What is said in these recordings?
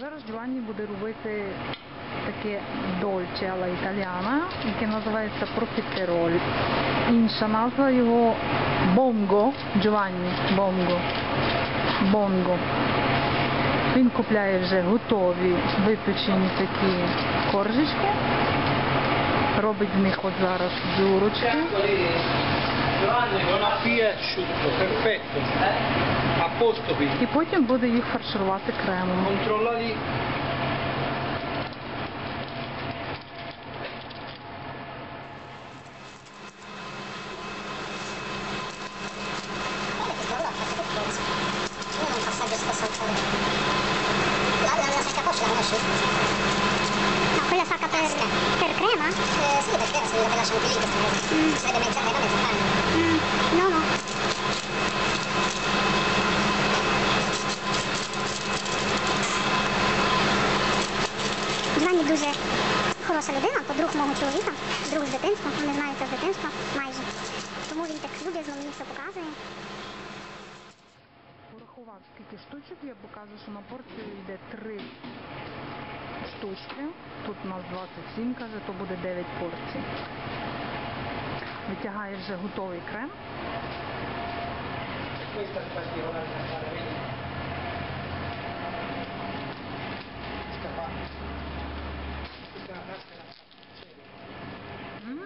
Зараз Джованні буде робити таке дольче alla italiana, яке називається профітероль. Інша назва його бонго. Джованні бонго. Бонго. Він купляє вже готові випечені такі коржечки. Робить з них от зараз дзюрочки. Giovanni non ha più asciutto, perfetto. A posto qui. І потім буде їх фарширувати кремом. La, la No, quella sacca per, per crema? Eh, sì, perché era sulla bella chantilly questa cosa. Si vede mezza, era mezza panna. Mm, no, no. Джованні дуже хороша людина, подруг мого чоловіка, друг з дитинства, вони знаються з дитинства майже. Тому він так люб'язно мені все показує. Порахував скільки штучок, я покажу, що на порцію йде 3 штучки. Тут у нас 27, каже, то буде 9 порцій. Витягає вже готовий крем. Una maschera. М,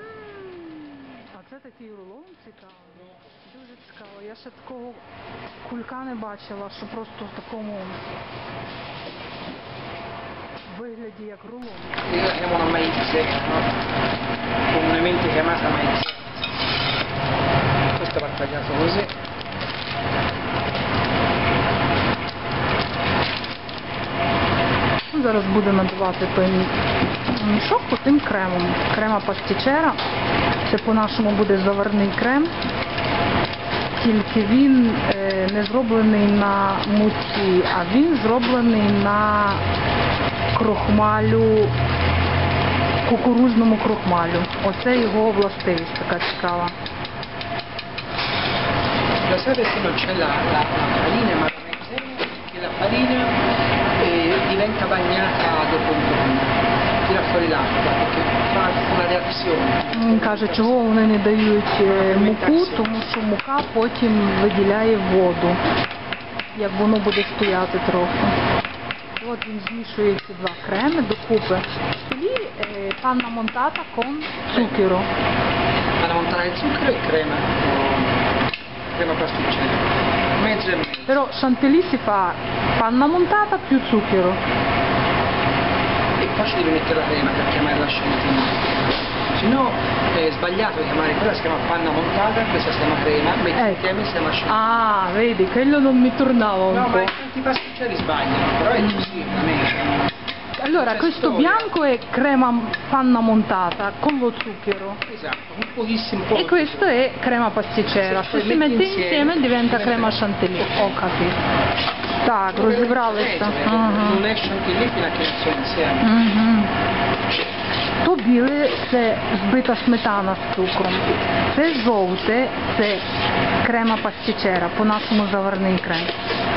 А це такий рулон цікавий. Дуже цікаво. Я ще такого кулька не бачила, що просто в такому вигляді як рулон. Quella la chiamano maizena, no? Comunemente chiamata maizena. Questo va tagliato così. Зараз буде надавати той мішок тим кремом. Крема пастічера. Це по-нашому буде заварний крем. Тільки він е, не зроблений на муці, а він зроблений на крохмалю, кукурузному крохмалю. Оце його властивість така цікава. La sale se non c'è la, la, farina ma la maizena e la farina eh, diventa bagnata dopo un giorno. Tira fuori l'acqua perché fa una reazione. Він каже, чого вони не дають е, муку, тому що мука потім виділяє воду, як воно буде стояти трохи. От він змішує ці два креми докупи. І е, панна монтата кон цукеру. Vanno a montare il zucchero e crema. Crema pasticcera. E. Però chantilly si fa panna montata più zucchero. Ci devi mettere la crema per chiamarla chantilly. Se no è sbagliato chiamare quella si chiama panna montata, questa si chiama crema, metti Ecco. insieme si chiama chantilly. Ah, vedi, quello non mi tornava un No, ma po'. tanti pasticceri sbagliano, però è così veramente. Allora, c'è questo storia. bianco è crema panna montata con lo zucchero. Esatto, un pochissimo po'. E questo è crema pasticcera. Se poi si mette insieme, insieme diventa diventa- crema chantilly. Ho capito. Так, розібралися. То біле це збита сметана з цукром. Це жовте, це крема пастічера, по-нашому заварний крем.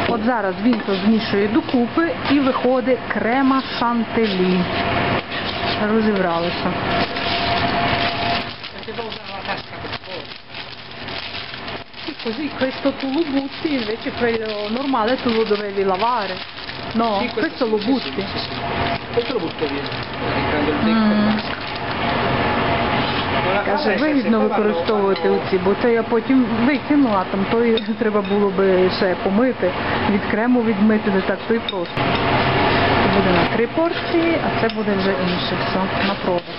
От зараз він то змішує докупи і виходить крема шантилі. Розібралися. Perché devo usare la tasca per fuori. Sì, così questo tu lo butti, invece quello normale tu lo dovevi lavare. No, Sì, questo, lo butti. Sì, sì, sì. Questo lo butto via. Mm. e cosa Каже, вигідно використовувати оці, бо то я потім викину, а там то треба було би ще помити, від крему відмити, не так то і просто. Це буде на три порції, а це буде вже інше все, на продаж.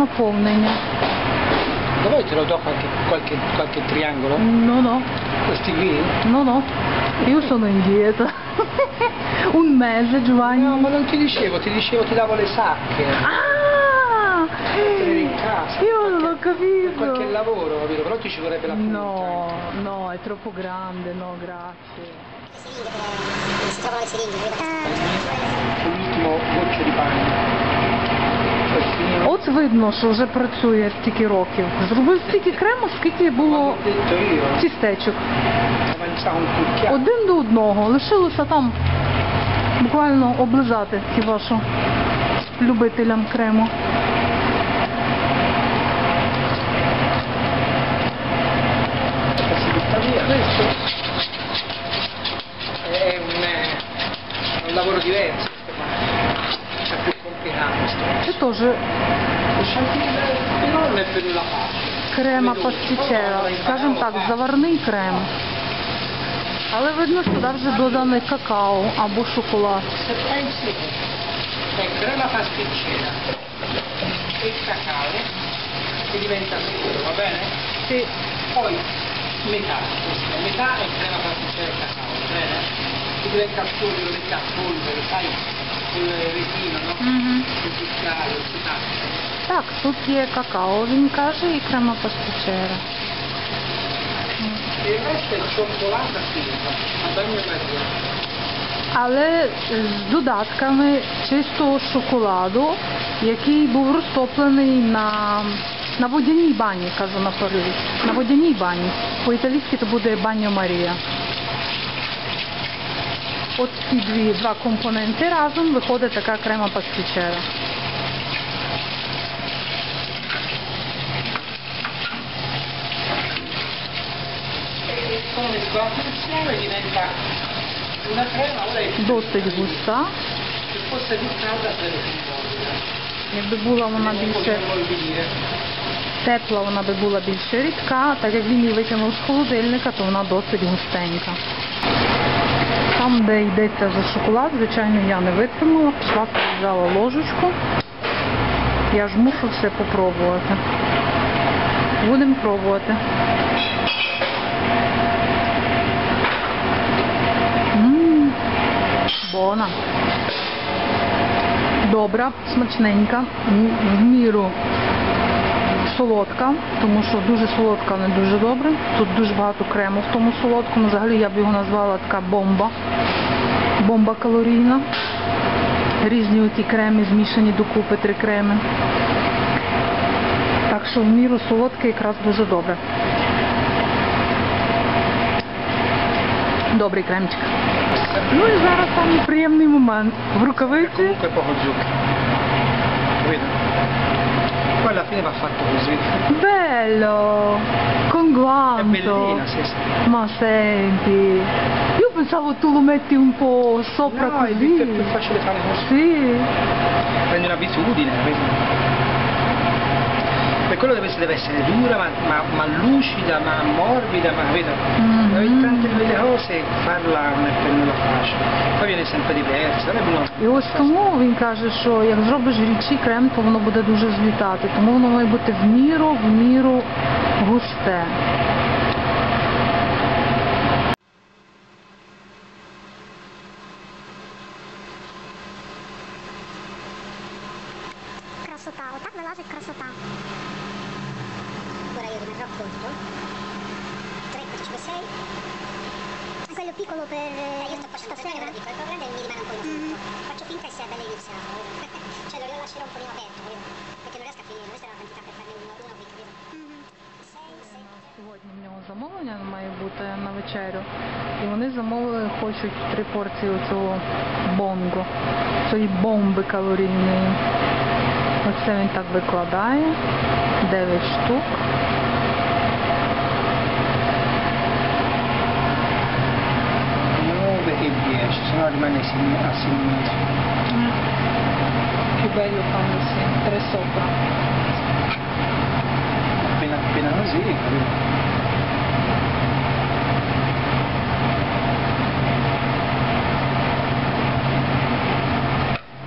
sono pomenja. Dov'è te lo do qualche, qualche, qualche triangolo? No, no. Questi qui? No, no. Io sono indietro. Un mese, Giovanni. No, ma non ti dicevo, ti dicevo ti davo le sacche. Ah! Casa, io non l'ho capito. Qualche lavoro, capito? Però ti ci vorrebbe la punta. No, eh. no, è troppo grande, no, grazie. Sì, si видно, що вже працює стільки років. Зробив стільки крему, скільки було тістечок. Один до одного. Лишилося там буквально облизати хіба що любителям крему. Це теж крема пастичера, скажімо так, заварний крем. Але видно, що туди вже доданий какао або шоколад. Crema pasticcera e cacao che diventa scuro, va bene? Ти Poi metà, questa, metà è crema pasticcera e cacao, va bene? Che diventa scuro, lo metti a polvere, sai? Col retino, no? Мгм. Il cucchiaio, il cucchiaio. Так, тут є какао, він каже, і крема пастичера. Але з додатками чистого шоколаду, який був розтоплений на, на водяній бані, кажу на пориві. На водяній бані. По-італійськи це буде баньо Марія. От ці дві, два компоненти разом виходить така крема пастичера. E sono mescolati insieme e diventa una crema, ora è Досить густа. Якби була вона більше тепла, вона би була більше рідка, а так як він її витягнув з холодильника, то вона досить густенька. Там, де йдеться вже шоколад, звичайно, я не витримала, пішла взяла ложечку. Я ж мушу все попробувати. Будемо пробувати. Бона. Добра, смачненька, в міру солодка, тому що дуже солодка не дуже добре. Тут дуже багато крему в тому солодкому. Взагалі я б його назвала така бомба. Бомба калорійна. Різні оті креми змішані докупи, три креми. Так що в міру солодке якраз дуже добре. Добрий кремчик. Ну і зараз там приємний момент. В рукавиці Comunque poco zucchero. Vedo. Poi alla fine va fatto così. Bello! Con È guanto! bellina, sì, sì. Ma senti, io pensavo tu lo metti un po' sopra No, è così. più, è più facile fare così. Sì, Prendi un'abitudine, vedi? Per quello deve, deve essere dura, ma, ma, ma lucida, ma morbida, ma vedo. Mhm. Ogni tante quelle cose farla non è per nulla facile. Poi viene sempre diversa, non è uno і ось тому він каже, що як зробиш рідчий крем, то воно буде дуже злітати. Тому воно має бути в міру, в міру густе. Io sto facendo stasera. piccolo, il problema è mi rimane un po' infinito. Faccio finta che sia bello iniziato, cioè lo lascerò un pochino aperto? Perché non riesco a finire, questa è la quantità per farne uno, uno qui, capito? Сьогодні в нього замовлення має бути на вечерю. І вони замовили, хочуть три порції оцього бонго, цієї бомби калорійної. Оце він так викладає. 9 штук. 9 e 10, se no rimane a sinistra. Eh, più bello quando si entra sopra. Appena, appena così,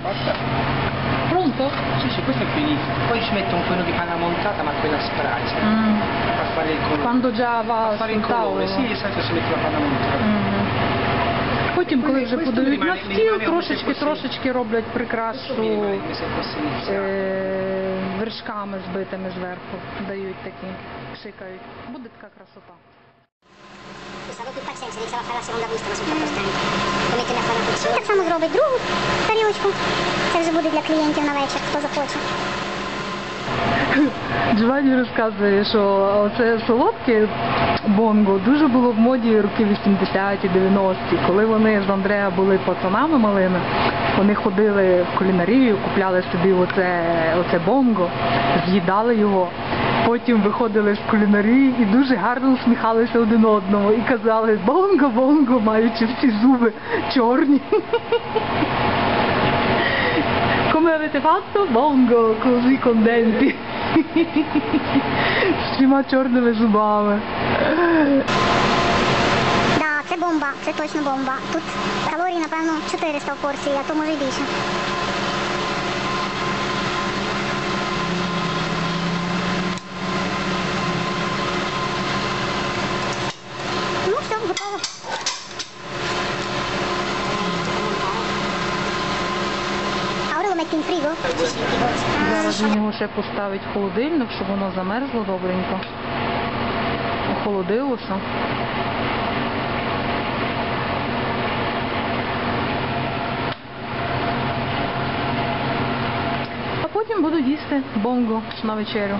Basta. Pronto? Sì, sì, questo è finito. Poi ci metto un quello di panna montata ma quella sprite. Mm. A fare il colore. Quando già va a fare il colore, sì, esatto, si mette la panna montata. Mm. Потім, коли вже подають на стіл, трошечки-трошечки роблять iniziato. е, вершками збитими зверху дають такі, шикають. Буде така красота. Так само зробить другу тарілочку. Це вже буде для клієнтів на вечір, хто захоче. Джованні розказує, що оце солодке бонго дуже було в моді роки 80-ті, 90-ті. Коли вони з Андреа були пацанами малими, вони ходили в кулінарію, купляли собі оце, оце бонго, з'їдали його. Потім виходили з кулінарії і дуже гарно усміхалися один одному і казали бонго, бонго, маючи всі зуби чорні. Come avete fatto? Bongo, così con denti. З всіма чорними зубами. Да, це бомба, це точно бомба. Тут калорій, напевно, 400 в порції, а то може й більше. Frigo? Зараз він його ще поставить холодильник, щоб воно замерзло добренько. Охолодилося. А потім буду їсти бонго на вечерю.